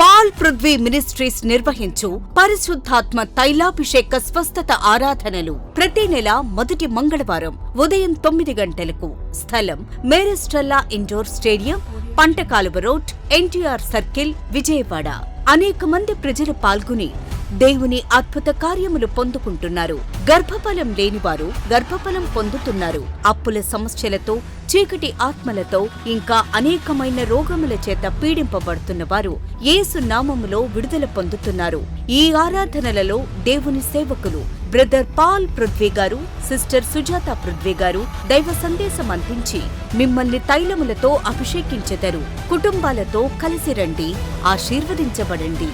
Paul Prithvi ministries నిర్వహించు పరిశుద్ధాత్మ తైలాభిషేక స్వస్థత ఆరాధనలు. ప్రతి నెల మొదటి మంగళవారం ఉదయం తొమ్మిది గంటలకు స్థలం Mary Stella indoor stadium Pantakaluva road NTR circle Vijayawada. అనేక మంది ప్రజలు పాల్గొని దేవుని అద్భుత కార్యములు పొందుకుంటున్నారు. గర్భఫలం లేనివారు గర్భఫలం పొందుతున్నారు. అప్పుల సమస్యలతో చీకటి ఆత్మలతో ఇంకా అనేకమైన రోగముల చేత పీడింపబడుతున్న వారు యేసు నామములో విడుదల పొందుతున్నారు. ఈ ఆరాధనలలో దేవుని సేవకులు బ్రదర్ పాల్ పృథ్వీ గారు సిస్టర్ సుజాత పృథ్వీ గారు దైవ సందేశం అందించి మిమ్మల్ని తైలములతో అభిషేకించెదరు. కుటుంబాలతో కలిసి రండి ఆశీర్వదించబడండి.